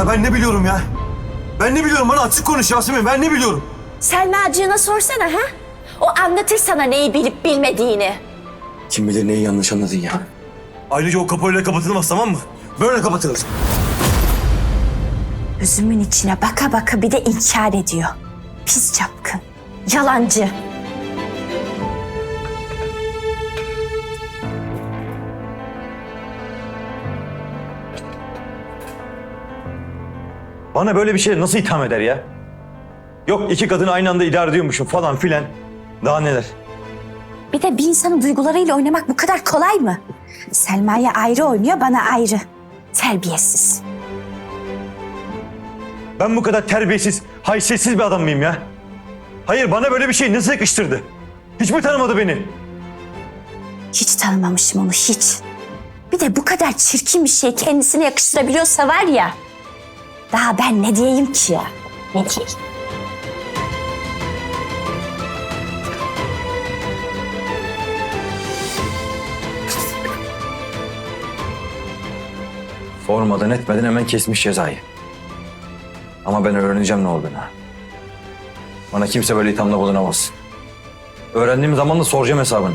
Ya ben ne biliyorum ya? Ben ne biliyorum? Bana açık konuş Yasemin. Ben ne biliyorum? Selmacığına sorsana ha? O anlatır sana neyi bilip bilmediğini. Kim bilir neyi yanlış anladın ya. Ayrıca o kapı öyle kapatılmaz tamam mı? Böyle kapatılır. Gözümün içine baka baka bir de inkar ediyor. Pis çapkın. Yalancı. Bana böyle bir şey nasıl itham eder ya? Yok iki kadını aynı anda idare ediyormuşum falan filan. Daha neler? Bir de bir insanın duygularıyla oynamak bu kadar kolay mı? Selma'ya ayrı oynuyor, bana ayrı. Terbiyesiz. Ben bu kadar terbiyesiz, haysiyetsiz bir adam mıyım ya? Hayır bana böyle bir şey nasıl yakıştırdı? Hiç mi tanımadı beni? Hiç tanımamışım onu, hiç. Bir de bu kadar çirkin bir şey kendisine yakıştırabiliyorsa var ya... Daha ben ne diyeyim ki ya? Ne diyeyim? Sormadan etmeden hemen kesmiş cezayı. Ama ben öğreneceğim ne olduğunu. Bana kimse böyle ithamda bulunamaz. Öğrendiğim zaman da soracağım hesabını.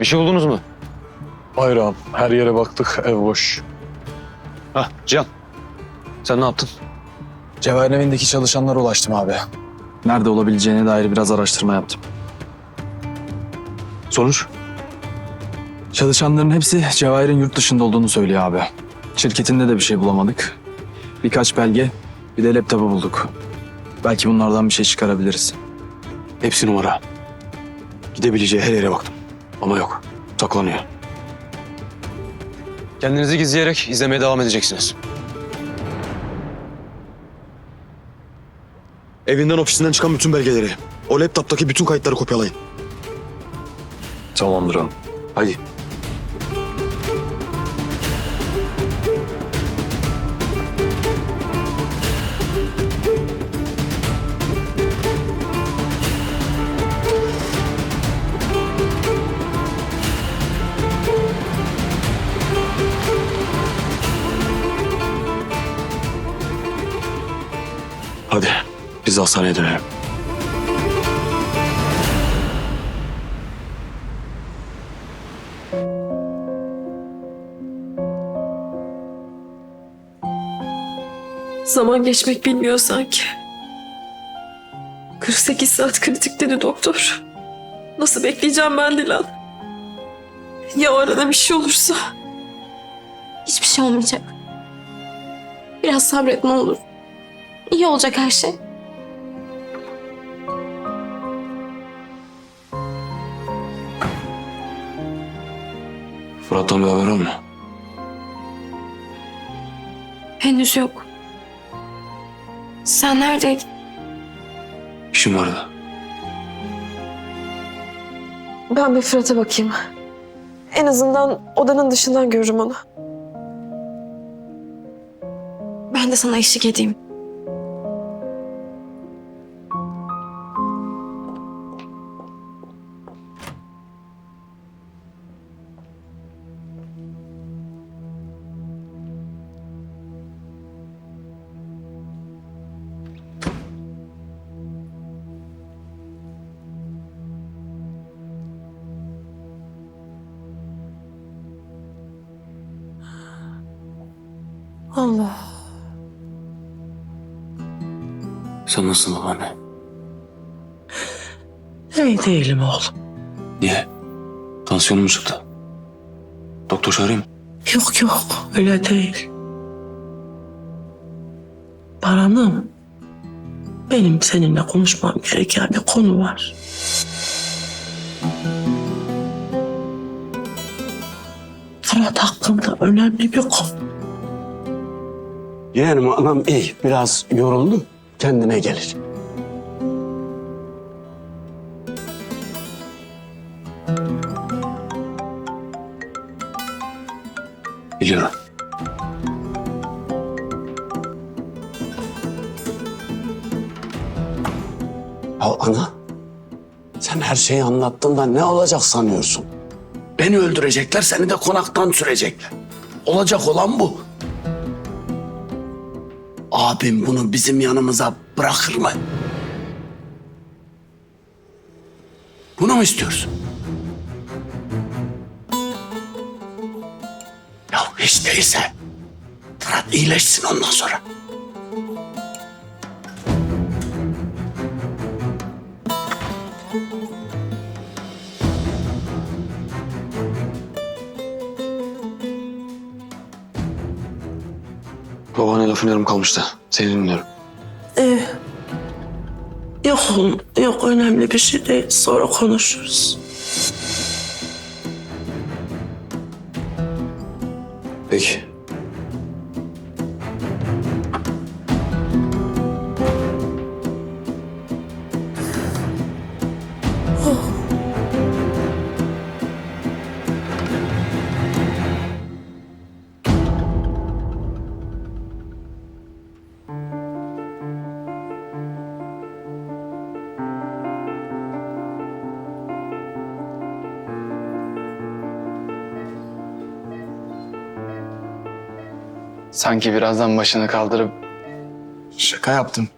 Bir şey buldunuz mu? Hayır ağam, her yere baktık, ev boş. Hah Cihan. Sen ne yaptın? Cevahir'in evindeki çalışanlara ulaştım abi. Nerede olabileceğine dair biraz araştırma yaptım. Sonuç? Çalışanların hepsi Cevahir'in yurt dışında olduğunu söylüyor abi. Şirketinde de bir şey bulamadık. Birkaç belge, bir de laptopu bulduk. Belki bunlardan bir şey çıkarabiliriz. Hepsi numara. Gidebileceği her yere baktım. Ama yok. Saklanıyor. Kendinizi gizleyerek izlemeye devam edeceksiniz. Evinden ofisinden çıkan bütün belgeleri, o laptoptaki bütün kayıtları kopyalayın. Tamamdır. Hadi. Hadi hastaneye dönelim. Zaman geçmek bilmiyor sanki. 48 saat kritik dedi doktor. Nasıl bekleyeceğim ben Dilan? Ya arada bir şey olursa? Hiçbir şey olmayacak. Biraz sabret ne olur. İyi olacak her şey. Fırat'tan bir haber var mı? Henüz yok. Sen neredeydin? İşim vardı. Ben bir Fırat'a bakayım. En azından odanın dışından görürüm onu. Ben de sana eşlik edeyim. Allah. Sen nasılsın babaanne? İyi değilim oğlum. Niye? Tansiyonum mu çıktı? Doktor çağırayım. Yok yok öyle değil. Baranım. Benim seninle konuşmam gereken bir konu var. Fırat hakkında önemli bir konu. Yeğenim anam iyi. Biraz yoruldu. Kendine gelir. Biliyorum. Ya ana, sen her şeyi anlattın da ne olacak sanıyorsun? Beni öldürecekler, seni de konaktan sürecekler. Olacak olan bu. Abim bunu bizim yanımıza bırakır mı? Bunu mu istiyorsun? Ya hiç değilse Fırat iyileşsin ondan sonra. Yarım kalmıştı. Seni dinliyorum. Ee, yok oğlum, yok önemli bir şey değil. Sonra konuşuruz. Peki. Sanki birazdan başını kaldırıp... Şaka yaptım.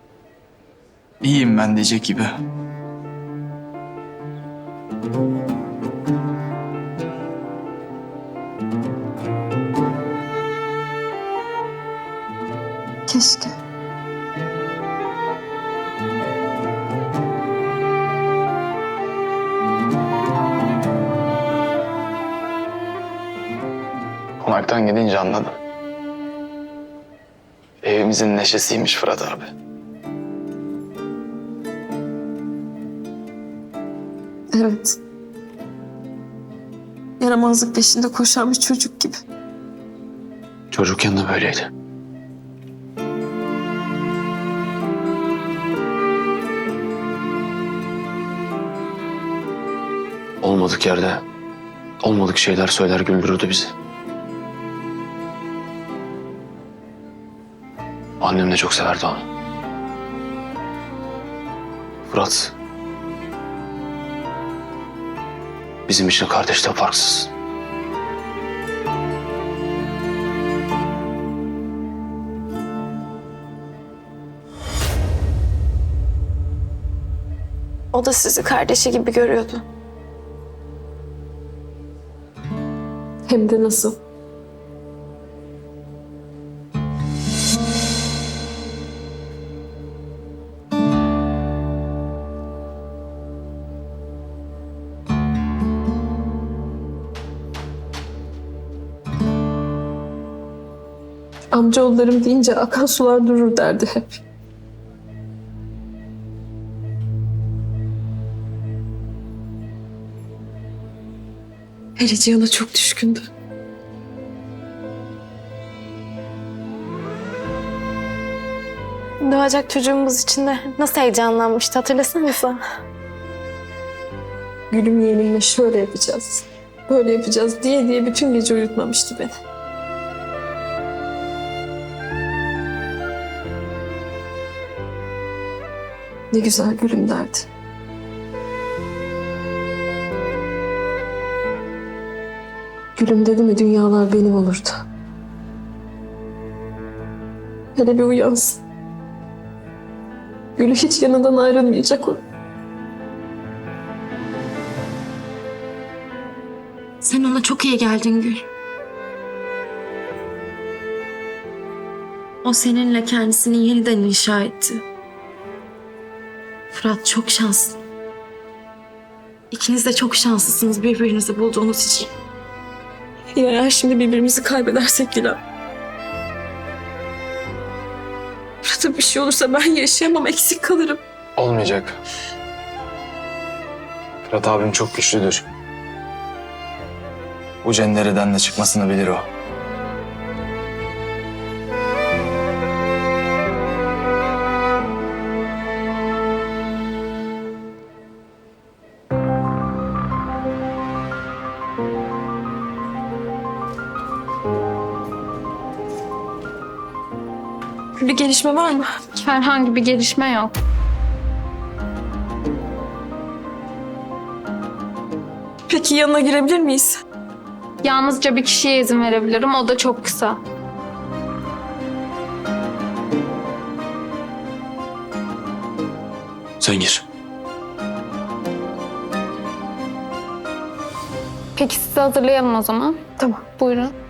İyiyim ben diyecek gibi. Keşke. Konaktan gidince anladım. Evimizin neşesiymiş Fırat abi. Evet. Yaramazlık peşinde koşan bir çocuk gibi. Çocukken de böyleydi. Olmadık yerde olmadık şeyler söyler güldürürdü bizi. Annem de çok severdi onu. Fırat. Bizim için kardeşten farksız. O da sizi kardeşi gibi görüyordu. Hem de nasıl? Amcaoğullarım deyince akan sular durur derdi hep. Hele Cihan'a çok düşkündü. Doğacak çocuğumuz için de nasıl heyecanlanmıştı hatırlasanıza. Gülüm yeğenimle şöyle yapacağız, böyle yapacağız diye diye bütün gece uyutmamıştı beni. Ne güzel gülüm derdi. Gülüm dedi mi dünyalar benim olurdu. Hele bir uyansın. Gülü hiç yanından ayrılmayacak o. Sen ona çok iyi geldin Gül. O seninle kendisini yeniden inşa etti. Fırat çok şanslı. İkiniz de çok şanslısınız birbirinizi bulduğunuz için. Ya eğer şimdi birbirimizi kaybedersek Dilan. Fırat'a bir şey olursa ben yaşayamam, eksik kalırım. Olmayacak. Fırat abim çok güçlüdür. Bu cendereden de çıkmasını bilir o. Bir gelişme var mı? Herhangi bir gelişme yok. Peki yanına girebilir miyiz? Yalnızca bir kişiye izin verebilirim. O da çok kısa. Sen gir. Peki sizi hazırlayalım o zaman. Tamam. Buyurun.